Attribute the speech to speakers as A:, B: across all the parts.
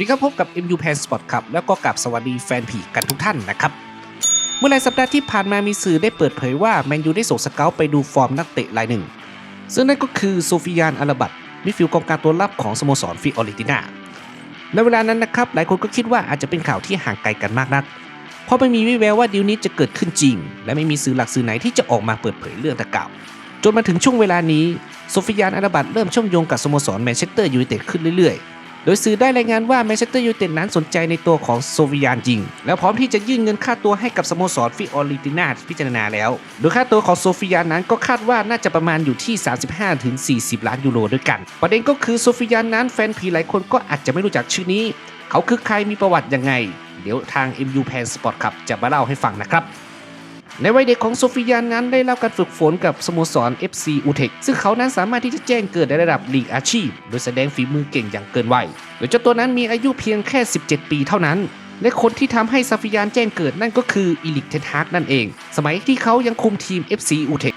A: ดีครับพบกับ MU Pan Sport ครับแล้วก็กับสวัสดีแฟนผีกันทุกท่านนะครับ เมื่อหลายสัปดาห์ที่ผ่านมามีสื่อได้เปิดเผยว่าแมนยูได้ส่งสเกลไปดูฟอร์มนักเตะรายหนึ่ง ซึ่งนั่นก็คือโซฟิยานอาราบัตมิดฟิลด์กองกลางตัวรับของสโมสรฟิออริตินาในเวลานั้นนะครับหลายคนก็คิดว่าอาจจะเป็นข่าวที่ห่างไกลกันมากนัก เพราะไม่มีวิแววว่าดีลนี้จะเกิดขึ้นจริง และไม่มีสื่อหลักสื่อไหนที่จะออกมาเปิดเผยเรื่องดังกล่าวจนมาถึงช่วงเวลานี้โซฟิยานอาราบัตเริ่มเชื่อมโยงกับสโมสรแมนเชสเตอร์ยูไนเต็ดขึ้นเรื่อยๆ โดยสื่อได้รายงานว่าแมนเชสเตอร์ยูไนเต็ดนั้นสนใจในตัวของโซฟิยานจริง แล้วพร้อมที่จะยื่นเงินค่าตัวให้กับสโมสรฟิออริตินาพิจารณาแล้ว โดยค่าตัวของโซฟิยานนั้นก็คาดว่าน่าจะประมาณอยู่ที่ 35-40 ล้านยูโรด้วยกัน ประเด็นก็คือโซฟิยานนั้นแฟนผีหลายคนก็อาจจะไม่รู้จักชื่อนี้ เขาคือใครมีประวัติยังไง เดี๋ยวทาง MU Pan Sport ครับจะมาเล่าให้ฟังนะครับ ในวัยเด็กของโซฟิยานนั้นได้รับการฝึกฝนกับสโมสร FC อูเทคซึ่งเขานั้นสามารถที่จะแจ้งเกิดในระดับลีกอาชีพ โดยแสดงฝีมือเก่งอย่างเกินวัยโดยเจ้าตัวนั้นมีอายุเพียงแค่ 17 ปีเท่านั้น และคนที่ทำให้ซาฟิยานแจ้งเกิดนั่นก็คืออีลิกเทนฮากนั่นเอง สมัยที่เขายังคุมทีม FC อูเทค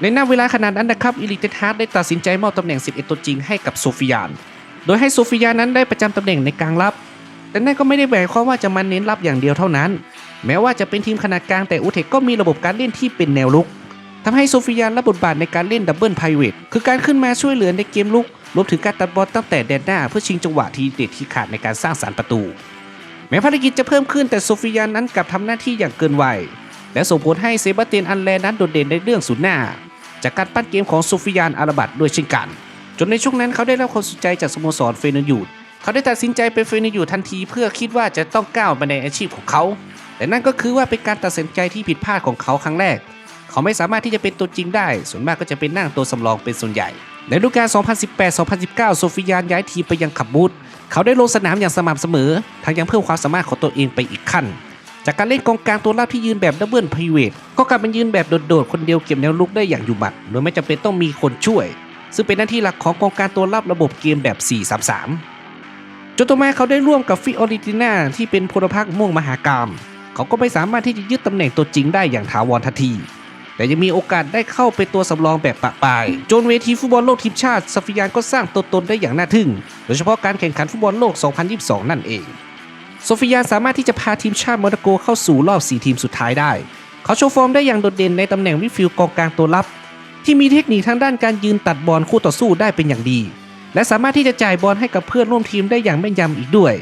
A: ในหน้าเวลาขนาดนั้นนะครับอีลิกเทนฮากได้ตัดสินใจมอบตำแหน่ง 11 ตัวจริงให้กับโซฟิยาน โดยให้โซฟิยานนั้นได้ประจำตำแหน่งในกลางรับ แต่นั่นก็ไม่ได้หมายความว่าจะมาเน้นรับอย่างเดียวเท่านั้น แม้ว่าจะเป็นทีมขนาดกลางแต่อูเทคก็มีระบบการเล่นที่เป็นแนวลุกทำให้โซฟิยานรับบทบาทในการเล่นดับเบิลไพรเวทคือการขึ้นมาช่วยเหลือในเกมลุกรวมถึงการตัดบอลตั้งแต่แดนหน้าเพื่อชิงจังหวะทีเด็ดที่ขาดในการสร้างสารรค์ประตู แม้ภารกิจจะเพิ่มขึ้นแต่โซฟิยานนั้นกลับทำหน้าที่อย่างเกินวัยและส่งผลให้เซบาสเตียนอันแลนั้นโดดเด่นในเรื่องศูนย์หน้า จากการปั้นเกมของโซฟิยานอาราบัตด้วยเช่นกัน จนในช่วงนั้นเขาได้รับความสนใจจากสโมสรเฟเนร์ยูดเขาได้ตัดสินใจไปเฟเนร์ยูดทันทีเพื่อคิดว่าจะต้องก้าวไปในอาชีพของเขา แต่นั่นก็คือว่าเป็นการตัดสินใจที่ผิดพลาดของเขาครั้งแรก เขาไม่สามารถที่จะเป็นตัวจริงได้ ส่วนมากก็จะเป็นนั่งตัวสำรองเป็นส่วนใหญ่ ในฤดูกาล 2018-2019 โซฟิยานย้ายทีมไปยังขับบูธเขาได้ลงสนามอย่างสม่ำเสมอ ทั้งยังเพิ่มความสามารถของตัวเองไปอีกขั้น จากการเล่นกองกลางตัวรับที่ยืนแบบดับเบิลพรีเวทก็กลายเป็นยืนแบบโดดๆคนเดียวเก็บแนวลุกได้อย่างอยู่หมัดโดยไม่จำเป็นต้องมีคนช่วย ซึ่งเป็นหน้าที่หลักของกองกลางตัวรับระบบเกมแบบ 4-3-3จนต่อมาเขาได้ร่วมกับฟิออริตินาที่เป็นพลพรรคม่วงมหากรรม เขาก็ไม่สามารถที่จะยึดตำแหน่งตัวจริงได้อย่างถาวรทันที แต่ยังมีโอกาสได้เข้าเป็นตัวสำรองแบบปะปาย จนเวทีฟุตบอลโลกทีมชาติซาฟิยานก็สร้างตัวตนได้อย่างน่าทึ่ง โดยเฉพาะการแข่งขันฟุตบอลโลก 2022 นั่นเองโซฟิยานสามารถที่จะพาทีมชาติโมร็อกโกเข้าสู่รอบ 4 ทีมสุดท้ายได้ เขาโชว์ฟอร์มได้อย่างโดดเด่นในตำแหน่งมิฟิลกองกลางตัวรับ ที่มีเทคนิคทางด้านการยืนตัดบอลคู่ต่อสู้ได้เป็นอย่างดี และสามารถที่จะจ่ายบอลให้กับเพื่อนร่วมทีมได้อย่างแม่นยำอีกด้วย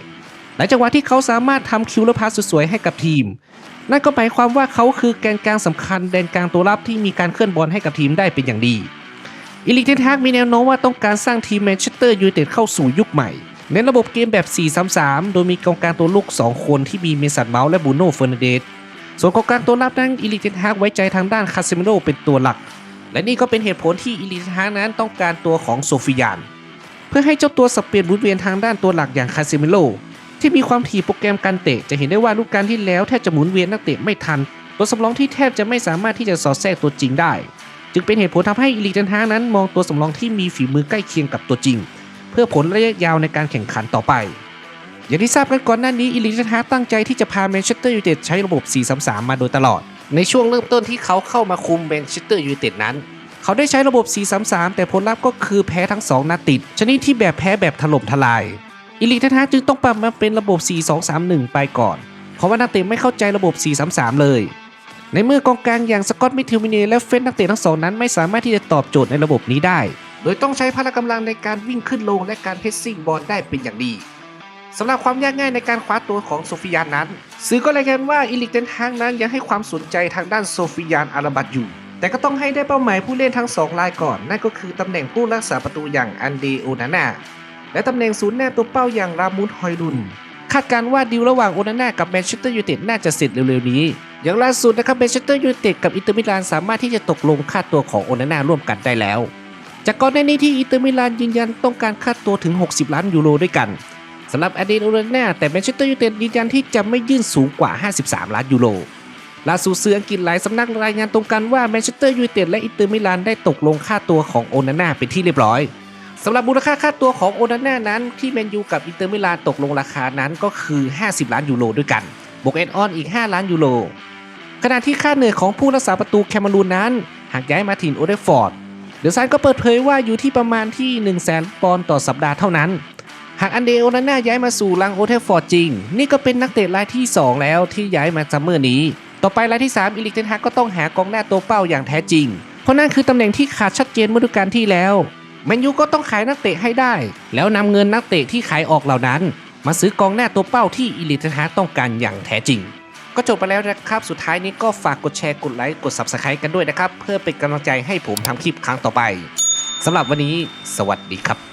A: หลังจากว่าที่เขาสามารถทำคิวและพาสสวยๆให้กับทีม นั่นก็หมายความว่าเขาคือแกนกลางสำคัญแดนกลางตัวรับที่มีการเคลื่อนบอลให้กับทีมได้เป็นอย่างดีอิลิกเทนฮากมีแนวโน้มว่าต้องการสร้างทีมแมนเชสเตอร์ยูไนเต็ดเข้าสู่ยุคใหม่ในระบบเกมแบบ 4-3-3 โดยมีกองกลางตัวลุก 2 คนที่มีเมสันเมาส์และบูโน่เฟอร์นันเดส ส่วนกองกลางตัวรับนั้นอิลิกเทนฮากไว้ใจทางด้านคาเซมิโรเป็นตัวหลัก และนี่ก็เป็นเหตุผลที่อิลิกเทนฮากนั้นต้องการตัวของโซฟิยาน เพื่อให้เจ้าตัวสับเปลี่ยนหมุนเวียนทางด้านตัวหลักอย่างคาเซมิโล ที่มีความถี่โปรแกรมการเตะ จะเห็นได้ว่าลูกการที่แล้วแทบจะหมุนเวียนนักเตะไม่ทัน ตัวสำรองที่แทบจะไม่สามารถที่จะสอดแทรกตัวจริงได้ จึงเป็นเหตุผลทำให้อีลิกเทนฮากนั้น มองตัวสำรองที่มีฝีมือใกล้เคียงกับตัวจริง เพื่อผลระยะยาวในการแข่งขันต่อไป อย่างที่ทราบกันก่อนหน้านี้อีลิกเทนฮากตั้งใจที่จะพาแมนเชสเตอร์ยูไนเต็ดใช้ระบบ 4-3-3 มาโดยตลอด ในช่วงเริ่มต้นที่เขาเข้ามาคุมแมนเชสเตอร์ยูไนเต็ดนั้นเขาได้ใช้ระบบ 4-3-3 แต่ผลลัพธ์ก็คือแพ้ทั้ง 2 นัดติด ชนิดที่แบบแพ้แบบถล่มทลาย อิลิกเทนฮาจึงต้องปรับมาเป็นระบบ 4-2-3-1 ไปก่อน เพราะว่านักเตะไม่เข้าใจระบบ 4-3-3 เลย ในเมื่อกองกลางอย่างสกอตมิทิลมิเนและเฟนนักเตะทั้งสองนั้นไม่สามารถที่จะตอบโจทย์ในระบบนี้ได้ โดยต้องใช้พละกำลังในการวิ่งขึ้นลงและการเพสซิ่งบอลได้เป็นอย่างดีสำหรับความยากง่ายในการคว้าตัวของโซฟิยานนั้นสื่อก็รายงานว่าอิลิกเทนฮากนั้นยังให้ความสนใจทางด้านโซฟิยานอาราบัตอยู่ แต่ก็ต้องให้ได้เป้าหมายผู้เล่นทั้งสองรายก่อน นั่นก็คือตำแหน่งผู้รักษาประตูอย่างอันเดโอนาน่า และตำแหน่งศูนย์หน้าตัวเป้าอย่างรามุนฮอยลุน คาดการณ์ว่าดีลระหว่างโอนาน่ากับแมนเชสเตอร์ยูไนเต็ดน่าจะเสร็จเร็วๆนี้ อย่างล่าสุดนะครับแมนเชสเตอร์ยูไนเต็ดกับอินเตอร์มิลานสามารถที่จะตกลงค่าตัวของโอนาน่าร่วมกันได้แล้ว จากก่อนหน้านี้ที่อินเตอร์มิลานยืนยันต้องการค่าตัวถึง 60 ล้านยูโรด้วยกันสำหรับอดีตโอนาน่าแต่แมนเชสเตอร์ยูไนเต็ดยืนยันที่จะไม่ยื่นสูงกว่า 53 ล้านยูโรล่าสุดสื่ออังกฤษหลายสำนักรายงานตรงกันว่าแมนเชสเตอร์ยูไนเต็ดและอินเตอร์มิลานได้ตกลงค่าตัวของโอนาน่าเป็นที่เรียบร้อย สำหรับมูลค่าค่าตัวของโอนาน่านั้น ที่แมนยูกับอินเตอร์มิลานตกลงราคานั้นก็คือ 50 ล้านยูโรด้วยกันบวกแอนออนอีก 5 ล้านยูโรขณะที่ค่าเหนื่อยของผู้รักษาประตูแคมารูนนั้น หากย้ายมาถิ่นโอเดฟอร์ดเดอซันก็เปิดเผยว่าอยู่ที่ประมาณที่ 1 0 0 0 0แสนปอนด์ต่อสัปดาห์เท่านั้น หากอันเดโอนาน่าย้ายมาสู่ลังโอเทฟอร์ดจริง นี่ก็เป็นนักเตะรายที่ 2 แล้วที่ย้ายมาซัมเมอร์นี้ ต่อไปรายที่ 3 อิลิกเทนฮากก็ต้องหากองหน้าตัวเป้าอย่างแท้จริง เพราะนั่นคือตำแหน่งที่ขาดชัดเจนเมื่อฤดูกาลที่แล้ว แมนยูก็ต้องขายนักเตะให้ได้ แล้วนำเงินนักเตะที่ขายออกเหล่านั้น มาซื้อกองหน้าตัวเป้าที่อิลิทฮาต้องการอย่างแท้จริง ก็จบไปแล้วนะครับ สุดท้ายนี้ก็ฝากกดแชร์กดไลค์กด Subscribe กันด้วยนะครับ เพื่อเป็นกำลังใจให้ผมทำคลิปครั้งต่อไปสำหรับวันนี้ สวัสดีครับ